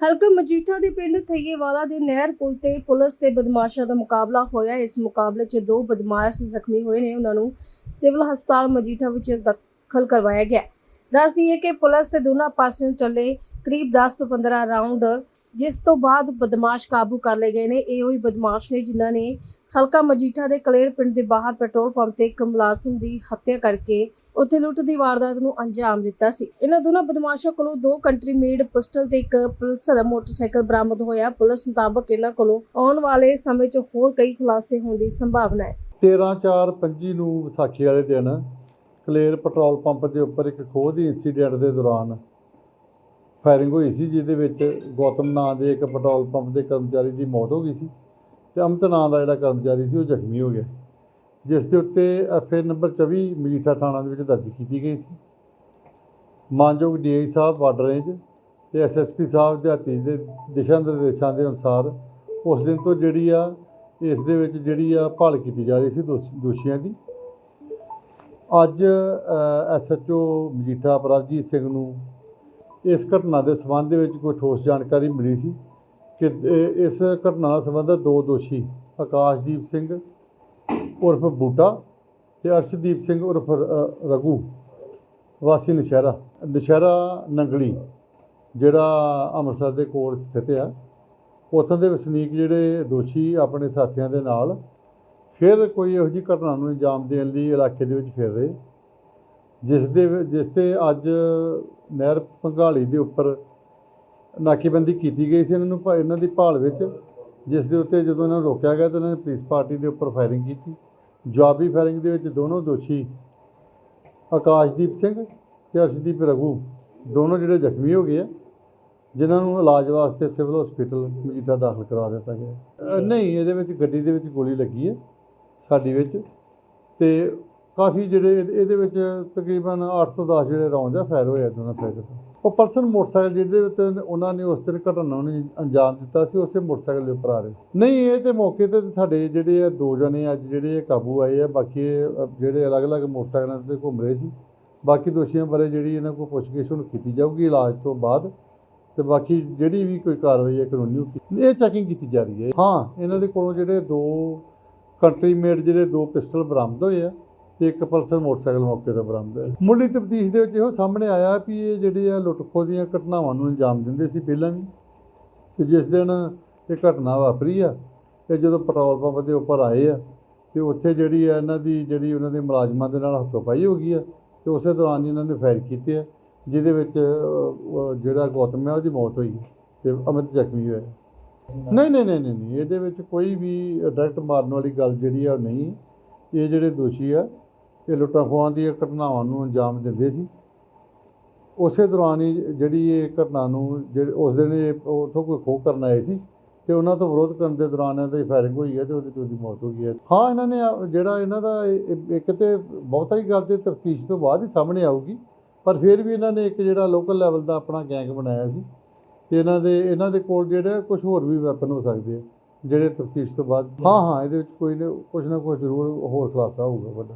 ਹਲਕਾ ਮਜੀਠਾ ਦੇ ਪਿੰਡ ਥਈਏਵਾਲਾ ਦੇ ਨਹਿਰ ਪੁਲ ਤੇ ਪੁਲਿਸ ਤੇ ਬਦਮਾਸ਼ਾਂ ਦਾ ਮੁਕਾਬਲਾ ਹੋਇਆ। ਇਸ ਮੁਕਾਬਲੇ 'ਚ ਦੋ ਬਦਮਾਸ਼ ਜ਼ਖਮੀ ਹੋਏ ਨੇ। ਉਹਨਾਂ ਨੂੰ ਸਿਵਲ ਹਸਪਤਾਲ ਮਜੀਠਾ ਵਿੱਚ ਦਾਖਲ ਕਰਵਾਇਆ ਗਿਆ। ਦੱਸਦੀ ਹੈ ਕਿ ਪੁਲਿਸ ਤੇ ਦੋਨਾਂ ਪਾਸਿਓਂ ਚੱਲੇ ਕਰੀਬ 10 ਤੋਂ 15 ਰਾਉਂਡ ਜਿਸ ਤੋਂ ਬਾਅਦ ਬਦਮਾਸ਼ ਕਾਬੂ ਕਰ ਲਏ ਗਏ ਨੇ। ਇਹ ਉਹੀ ਬਦਮਾਸ਼ ਨੇ ਜਿਨ੍ਹਾਂ ਨੇ ਹਲਕਾ ਮਜੀਠਾ ਦੇ ਕਲੇਰ ਪਿੰਡ ਦੇ ਬਾਹਰ ਪੈਟਰੋਲ ਪੰਪ ਤੇ ਇੱਕ ਮੁਲਾਜ਼ਮ ਦੀ ਹੱਤਿਆ ਕਰਕੇ ਉੱਥੇ ਲੁੱਟ ਦੀ ਵਾਰਦਾਤ ਨੂੰ ਅੰਜਾਮ ਦਿੱਤਾ ਸੀ। ਇਹਨਾਂ ਦੋਨਾਂ ਬਦਮਾਸ਼ਾਂ ਕੋਲੋਂ ਦੋ ਕੰਟਰੀ ਮੇਡ ਪਿਸਟਲ ਤੇ ਇੱਕ ਪਲਸਰ ਮੋਟਰਸਾਈਕਲ ਬਰਾਮਦ ਹੋਇਆ। ਪੁਲਿਸ ਮੁਤਾਬਕ ਇਹਨਾਂ ਕੋਲੋਂ ਆਉਣ ਵਾਲੇ ਸਮੇਂ 'ਚ ਹੋਰ ਕਈ ਖੁਲਾਸੇ ਹੋਣ ਦੀ ਸੰਭਾਵਨਾ ਹੈ। 13/4/25 ਨੂੰ ਵਿਸਾਖੀ ਵਾਲੇ ਦਿਨ ਕਲੇਰ ਪੈਟਰੋਲ ਪੰਪ ਦੇ ਉੱਪਰ ਇੱਕ ਖੋਹ ਦੀ ਇਨਸੀਡੈਂਟ ਦੇ ਦੌਰਾਨ ਫਾਇਰਿੰਗ ਹੋਈ ਸੀ, ਜਿਹਦੇ ਵਿੱਚ ਗੌਤਮ ਨਾਂ ਦੇ ਇੱਕ ਪੈਟਰੋਲ ਪੰਪ ਦੇ ਕਰਮਚਾਰੀ ਦੀ ਮੌਤ ਹੋ ਗਈ ਸੀ ਤੇ ਅਮਤ ਨਾਂ ਦਾ ਜਿਹੜਾ ਕਰਮਚਾਰੀ ਸੀ ਉਹ ਜ਼ਖਮੀ ਹੋ ਗਿਆ। ਜਿਸ ਦੇ ਉੱਤੇ ਐਫਏ ਨੰਬਰ 24 ਮਜੀਠਾ ਥਾਣਾ ਦੇ ਵਿੱਚ ਦਰਜ ਕੀਤੀ ਗਈ ਸੀ। ਮਾਨਯੋਗ ਡੀਆਈ ਸਾਹਿਬ ਬਾਰਡਰ ਰੇਂਜ ਤੇ ਐਸਐਸਪੀ ਸਾਹਿਬ ਦਿਹਾਤੀ ਦੇ ਦਿਸ਼ਾ ਨਿਰਦੇਸ਼ਾਂ ਦੇ ਅਨੁਸਾਰ ਉਸ ਦਿਨ ਤੋਂ ਜਿਹੜੀ ਆ, ਇਸ ਦੇ ਵਿੱਚ ਜਿਹੜੀ ਆ ਭਾਲ ਕੀਤੀ ਜਾ ਰਹੀ ਸੀ ਦੋਸ਼- ਦੋਸ਼ੀਆਂ ਦੀ। ਅੱਜ ਐਸਐਚਓ ਮਜੀਠਾ ਪ੍ਰਭਜੀਤ ਸਿੰਘ ਨੂੰ ਇਸ ਘਟਨਾ ਦੇ ਸੰਬੰਧ ਦੇ ਵਿੱਚ ਕੋਈ ਠੋਸ ਜਾਣਕਾਰੀ ਮਿਲੀ ਸੀ ਕਿ ਇਸ ਘਟਨਾ ਨਾਲ ਸੰਬੰਧਿਤ ਦੋ ਦੋਸ਼ੀ, ਆਕਾਸ਼ਦੀਪ ਸਿੰਘ ਉਰਫ ਬੂਟਾ ਤੇ ਅਰਸ਼ਦੀਪ ਸਿੰਘ ਉਰਫ ਰ- ਰਘੂ, ਵਾਸੀ ਨਸ਼ਹਿਰਾ। ਨਸ਼ਹਿਰਾ ਨੰਗਲੀ, ਜਿਹੜਾ ਅੰਮ੍ਰਿਤਸਰ ਦੇ ਕੋਲ ਸਥਿਤ ਆ। ਉੱਥੋਂ ਦੇ ਵਸਨੀਕ ਜਿਹੜੇ ਦੋਸ਼ੀ ਆਪਣੇ ਸਾਥੀਆਂ ਦੇ ਨਾਲ ਫਿਰ ਕੋਈ ਇਹੋ ਜਿਹੀ ਘਟਨਾ ਨੂੰ ਅੰਜਾਮ ਦੇਣ ਲਈ ਇਲਾਕੇ ਦੇ ਵਿੱਚ ਫਿਰ ਰਹੇ। ਜਿਸ ਦੇ ਜਿਸ ਤੇ ਅੱਜ ਨਹਿਰ ਪੰਘਾਲੀ ਦੇ ਉੱਪਰ ਨਾਕੇਬੰਦੀ ਕੀਤੀ ਗਈ ਸੀ। ਇਹਨਾਂ ਨੂੰ ਭਾ- ਇਹਨਾਂ ਦੀ ਭਾਲ ਵਿੱਚ ਜਿਸ ਦੇ ਉੱਤੇ ਜਦੋਂ ਇਹਨਾਂ ਨੂੰ ਰੋਕਿਆ ਗਿਆ ਤਾਂ ਇਹਨਾਂ ਨੇ ਪੁਲਿਸ ਪਾਰਟੀ ਦੇ ਉੱਪਰ ਫਾਇਰਿੰਗ ਕੀਤੀ। ਜਵਾਬੀ ਫਾਇਰਿੰਗ ਦੇ ਵਿੱਚ ਦੋਨੋਂ ਦੋਸ਼ੀ ਆਕਾਸ਼ਦੀਪ ਸਿੰਘ ਤੇ ਅਰਸ਼ਦੀਪ ਰਘੂ, ਦੋਨੋਂ ਜਿਹੜੇ ਜ਼ਖਮੀ ਹੋ ਗਏ ਆ, ਜਿਨ੍ਹਾਂ ਨੂੰ ਇਲਾਜ ਵਾਸਤੇ ਸਿਵਲ ਹਸਪੀਟਲ ਮਜੀਠਾ ਦਾਖਲ ਕਰਾ ਦਿੱਤਾ ਗਿਆ ਨਹੀਂ, ਇਹਦੇ ਵਿੱਚ ਗੱਡੀ ਦੇ ਵਿੱਚ ਗੋਲੀ ਲੱਗੀ ਹੈ, ਸਾਡੀ ਵਿੱਚ। ਤੇ ਕਾਫੀ ਜਿਹੜੇ ਇਹਦੇ- ਵਿੱਚ ਤਕਰੀਬਨ 8 ਤੋਂ 10 ਜਿਹੜੇ ਰੌਂਦ ਆ ਫਾਇਰ ਹੋਇਆ ਦੋਨਾਂ ਸਾਈਡ ਤੋਂ। ਉਹ ਪਲਸਰ ਮੋਟਰਸਾਈਕਲ ਜਿਹਦੇ ਵਿੱਚ ਉਹਨਾਂ ਨੇ ਉਸ ਦਿਨ ਘਟਨਾ ਨੂੰ ਅੰਜਾਮ ਦਿੱਤਾ ਸੀ, ਉਸੇ ਮੋਟਰਸਾਈਕਲ ਦੇ ਉੱਪਰ ਆ ਰਹੇ ਸੀ। ਨਹੀਂ, ਇਹ ਤੇ ਮੌਕੇ ਤੇ ਸਾਡੇ ਜਿਹੜੇ ਆ ਦੋ ਜਣੇ ਅੱਜ ਜਿਹੜੇ ਇਹ ਕਾਬੂ ਆਏ ਆ, ਬਾਕੀ ਜਿਹੜੇ ਅਲੱਗ-ਅਲੱਗ ਮੋਟਰਸਾਈਕਲਾਂ ਤੇ ਘੁੰਮ ਰਹੇ ਸੀ। ਬਾਕੀ ਦੋਸ਼ੀਆਂ ਬਾਰੇ ਜਿਹੜੀ ਇਹਨਾਂ ਕੋਲ ਪੁੱਛਗਿੱਛ ਹੁਣ ਕੀਤੀ ਜਾਊਗੀ ਇਲਾਜ ਤੋਂ ਬਾਅਦ, ਤੇ ਬਾਕੀ ਜਿਹੜੀ ਵੀ ਕੋਈ ਕਾਰਵਾਈ ਹੈ ਕਾਨੂੰਨੀ ਉਹ ਇਹ ਚੈਕਿੰਗ ਕੀਤੀ ਜਾ ਰਹੀ ਹੈ। ਹਾਂ, ਇਹਨਾਂ ਦੇ ਕੋਲੋਂ ਜਿਹੜੇ ਦੋ ਕੰਟਰੀ ਮੇਡ ਜਿਹੜੇ ਦੋ ਪਿਸਟਲ ਬਰਾਮਦ ਹੋਏ ਆ ਤੇ ਇੱਕ ਪਲਸਰ ਮੋਟਰਸਾਈਕਲ ਮੌਕੇ ਤੋਂ ਬਰਾਮਦ ਹੋਇਆ। ਮੁੱਢਲੀ ਤਫਤੀਸ਼ ਦੇ ਵਿੱਚ ਇਹੋ ਸਾਹਮਣੇ ਆਇਆ ਵੀ ਇਹ ਜਿਹੜੇ ਆ ਲੁੱਟਖੋ ਦੀਆਂ ਘਟਨਾਵਾਂ ਨੂੰ ਅੰਜਾਮ ਦਿੰਦੇ ਸੀ ਪਹਿਲਾਂ ਵੀ। ਤੇ ਜਿਸ ਦਿਨ ਇਹ ਘਟਨਾ ਵਾਪਰੀ ਆ ਤੇ ਜਦੋਂ ਪੈਟਰੋਲ ਪੰਪ ਦੇ ਉੱਪਰ ਆਏ ਆ, ਤੇ ਉੱਥੇ ਜਿਹੜੀ ਆ ਇਹਨਾਂ ਦੀ ਜਿਹੜੀ ਉਹਨਾਂ ਦੇ ਮੁਲਾਜ਼ਮਾਂ ਦੇ ਨਾਲ ਹੱਥੋਂ-ਪਾਈ ਹੋ ਗਈ ਆ, ਤੇ ਉਸੇ ਦੌਰਾਨ ਹੀ ਇਹਨਾਂ ਨੇ ਫਾਇਰ ਕੀਤੇ ਆ, ਜਿਹਦੇ ਵਿੱਚ ਜਿਹੜਾ ਗੌਤਮ ਹੈ ਉਹਦੀ ਮੌਤ ਹੋਈ ਤੇ ਅਮਿਤ ਜ਼ਖਮੀ ਹੋਇਆ। ਨਹੀਂ ਨਹੀਂ ਨਹੀਂ ਨਹੀਂ ਇਹਦੇ ਵਿੱਚ ਕੋਈ ਵੀ ਡਾਇਰੈਕਟ ਮਾਰਨ ਵਾਲੀ ਗੱਲ ਜਿਹੜੀ ਆ ਉਹ ਨਹੀਂ। ਇਹ ਜਿਹੜੇ ਦੋਸ਼ੀ ਆ ਇਹ ਲੁੱਟਾਂ ਖੋਹਾਂ ਦੀਆਂ ਘਟਨਾਵਾਂ ਨੂੰ ਅੰਜਾਮ ਦਿੰਦੇ ਸੀ। ਉਸੇ ਦੌਰਾਨ ਹੀ ਜਿਹੜੀ ਇਹ ਘਟਨਾ ਨੂੰ ਜਿਹੜੇ ਉਸ ਦਿਨ ਇਹ ਉੱਥੋਂ ਕੋਈ ਖੋਹ ਕਰਨ ਆਏ ਸੀ ਤੇ ਉਹਨਾਂ ਤੋਂ ਵਿਰੋਧ ਕਰਨ ਦੇ ਦੌਰਾਨ ਇਹਨਾਂ ਦੀ ਫਾਇਰਿੰਗ ਹੋਈ ਹੈ ਤੇ ਉਹਦੇ ਤੇ ਉਹਦੀ ਮੌਤ ਹੋ ਗਈ ਹੈ। ਹਾਂ, ਇਹਨਾਂ ਨੇ ਜਿਹੜਾ ਇਹਨਾਂ ਦਾ ਇੱਕ ਤੇ ਬਹੁਤਾ ਹੀ ਗੱਲ ਤੇ ਤਫਤੀਸ਼ ਤੋਂ ਬਾਅਦ ਹੀ ਸਾਹਮਣੇ ਆਊਗੀ, ਪਰ ਫਿਰ ਵੀ ਇਹਨਾਂ ਨੇ ਇੱਕ ਜਿਹੜਾ ਲੋਕਲ ਲੈਵਲ ਦਾ ਆਪਣਾ ਗੈਂਗ ਬਣਾਇਆ ਸੀ ਤੇ ਇਹਨਾਂ ਦੇ ਇਹਨਾਂ ਦੇ ਕੋਲ ਜਿਹੜਾ ਕੁਝ ਹੋਰ ਵੀ ਵੈਪਨ ਹੋ ਸਕਦੇ ਆ, ਜਿਹੜੇ ਤਫਤੀਸ਼ ਤੋਂ ਬਾਅਦ। ਹਾਂ ਹਾਂ, ਇਹਦੇ ਵਿੱਚ ਕੋਈ ਨਾ ਕੁਝ ਨਾ ਕੁਝ ਜ਼ਰੂਰ ਹੋਰ ਖੁਲਾਸਾ ਹੋਊਗਾ ਵੱਡਾ।